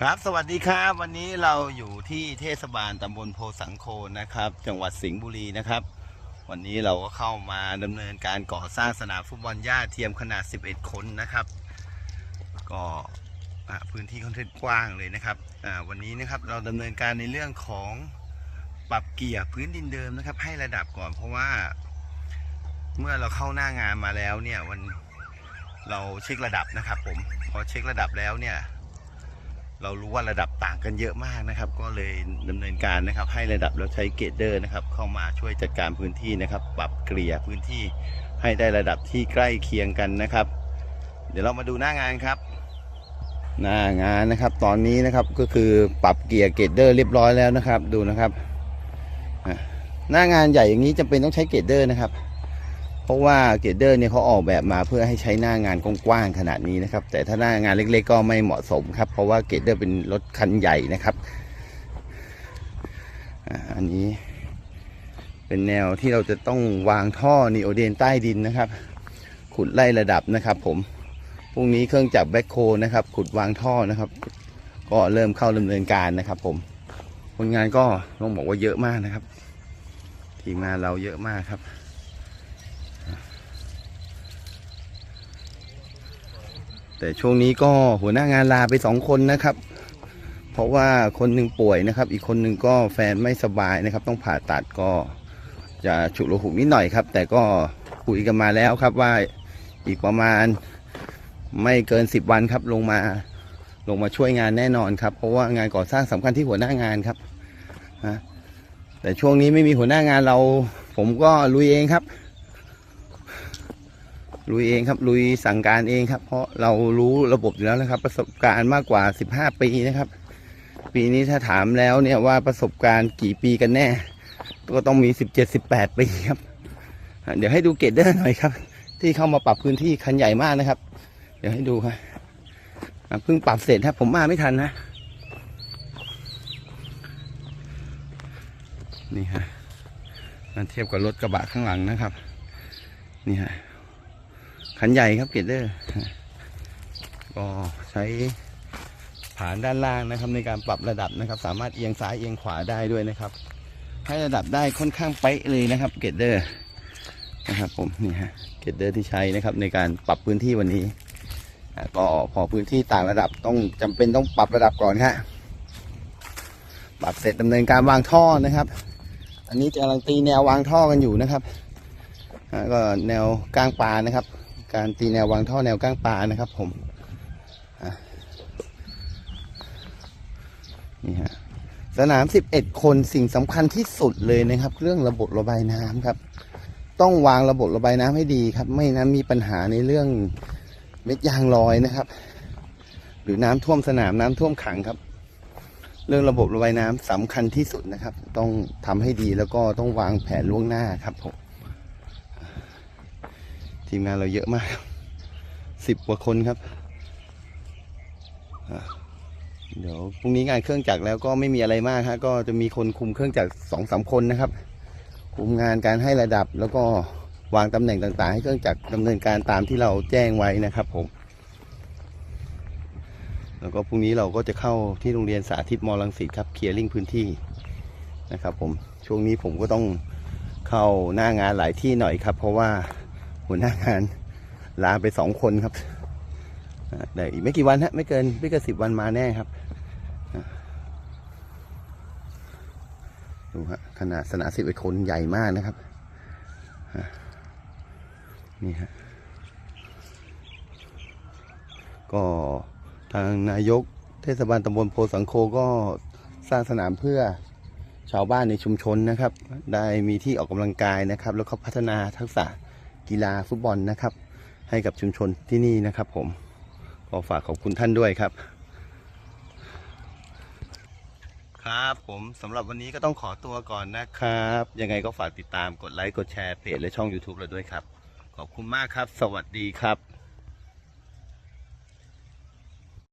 ครับสวัสดีครับวันนี้เราอยู่ที่เทศบาลตำบลโพสังโคนนะครับ จังหวัดสิงห์บุรีนะครับ วันนี้เราก็เข้ามาดำเนินการก่อสร้างสนามฟุตบอลหญ้าเทียมขนาด 11 คนนะครับ ก็พื้นที่ค่อนข้างกว้างเลยนะครับวันนี้นะครับเราดำเนินการในเรื่องของปรับเกียร์พื้นดินเดิมนะครับ ให้ระดับก่อนเพราะว่า เมื่อเราเข้าหน้างานมาแล้วเนี่ยวันเราเช็คระดับนะครับ ผมพอเช็คระดับแล้วเนี่ย เรารู้ว่าระดับต่างกันเยอะมากนะครับ ก็เลยดำเนินการนะครับ ให้ระดับเราใช้เกรเดอร์นะครับ เข้ามาช่วยจัดการพื้นที่นะครับ ปรับเกลี่ยพื้นที่ให้ได้ระดับที่ใกล้เคียงกันนะครับ เดี๋ยวเรามาดูหน้างานครับ หน้างานนะครับ ตอนนี้นะครับก็คือปรับเกียร์เกรเดอร์เรียบร้อยแล้วนะครับ ดูนะครับหน้างานใหญ่อย่างนี้จำเป็นต้องใช้เกรเดอร์นะครับ เพราะว่าเกดเดอร์เนี่ยเขาออกแบบมาเพื่อให้ใช้หน้างานกว้างๆขนาดนี้นะครับ แต่ถ้าหน้างานเล็กๆ ก็ไม่เหมาะสมครับ เพราะว่าเกดเดอร์เป็นรถคันใหญ่นะครับอ่าอันนี้เป็นแนวที่เราจะต้องวางท่อนีโอเดนใต้ดินนะครับ ขุดไล่ระดับนะครับผมพรุ่งนี้เครื่องจักรแบ็คโคนะครับ ขุดวางท่อนะครับ ก็เริ่มเข้าดำเนินการนะครับ ผมคนงานก็ต้องบอกว่าเยอะมากนะครับ ทีมงานเราเยอะมากครับ แต่ช่วงนี้ก็หัวหน้างานลาไปสองคนนะครับ เพราะว่าคนหนึ่งป่วยนะครับ อีกคนหนึ่งก็แฟนไม่สบายนะครับ ต้องผ่าตัดก็จะฉุกละหุกนิดหน่อยครับ แต่ก็คุยกันมาแล้วครับว่าอีกประมาณไม่เกินสิบวันครับลงมาลงมาช่วยงานแน่นอนครับ เพราะว่างานก่อสร้างสำคัญที่หัวหน้างานครับนะแต่ช่วงนี้ไม่มีหัวหน้างานเรา ผมก็ลุยเองครับ ลุยเองครับ ลุยสั่งการเองครับ เพราะเรารู้ระบบอยู่แล้วนะครับ ประสบการณ์มากกว่า 15 ปีนะครับ ปีนี้ถ้าถามแล้วเนี่ยว่าประสบการณ์กี่ปีกันแน่ ก็ต้องมี 17 18 ปีครับ เดี๋ยวให้ดูเกตเดอร์หน่อยครับ ที่เข้ามาปรับพื้นที่คันใหญ่มากนะครับ เดี๋ยวให้ดูครับเพิ่งปรับเสร็จครับ ผมมาไม่ทันนะ นี่ฮะเทียบกับรถกระบะข้างหลังนะครับ นี่ฮะ คันใหญ่ครับเกตเดอร์ก็ใช้ฐานด้านล่างนะครับในการปรับระดับนะครับ สามารถเอียงซ้ายเอียงขวาได้ด้วยนะครับ ให้ระดับได้ค่อนข้างเป๊ะเลยนะครับเกตเดอร์นะครับผมนี่ฮะเกตเดอร์ที่ใช้นะครับในการปรับพื้นที่วันนี้ก็พอพื้นที่ต่างระดับต้องจำเป็นต้องปรับระดับก่อนฮะปรับเสร็จดำเนินการวางท่อนะครับ อันนี้กำลังตีแนววางท่อกันอยู่นะครับก็แนวก้างปลานะครับ การตีแนววางท่อแนวก้างปลานะครับผมนี่ฮะสนาม 11 คนสิ่งสำคัญที่สุดเลยนะครับ เรื่องระบบระบายน้ำครับ ต้องวางระบบระบายน้ำให้ดีครับ ไม่นั้นมีปัญหาในเรื่องเม็ดยางลอยนะครับ หรือน้ำท่วมสนามน้ำท่วมขังครับ เรื่องระบบระบายน้ำสำคัญที่สุดนะครับ ต้องทำให้ดีแล้วก็ต้องวางแผนล่วงหน้าครับผม ทีมงานเราเยอะมากสิบกว่าคนครับเดี๋ยวพรุ่งนี้งานเครื่องจักรแล้วก็ไม่มีอะไรมากฮะก็จะมีคนคุมเครื่องจักรสองสามคนนะครับ คุมงานการให้ระดับแล้วก็วางตำแหน่งต่างๆ ให้เครื่องจักรดำเนินการตามที่เราแจ้งไว้นะครับผม แล้วก็พรุ่งนี้เราก็จะเข้าที่โรงเรียนสาธิตมรังสิตครับเคลียร์ลิงพื้นที่นะครับผมช่วงนี้ผมก็ต้องเข้าหน้างานหลายที่หน่อยครับ เพราะว่า หัวหน้างานลาไปสองคนครับอ่าแต่อีกไม่กี่วันฮะไม่เกินไม่เกินสิบวันมาแน่ครับดูฮะขนาดสนามสิบเอ็ดคนใหญ่มากนะครับนี่ฮะก็ทางนายกเทศบาลตำบลโพสังโคก็สร้างสนามเพื่อชาวบ้านในชุมชนนะครับ ได้มีที่ออกกำลังกายนะครับ แล้วก็พัฒนาทักษะ กีฬาฟุตบอลนะครับ ให้กับชุมชนที่นี่นะครับผมก็ฝากขอบคุณท่านด้วยครับ ครับผมสำหรับวันนี้ก็ต้องขอตัวก่อนนะครับ ยังไงก็ฝากติดตามกดไลค์กดแชร์เพจและช่อง YouTube เราด้วยครับ ขอบคุณมากครับ สวัสดีครับ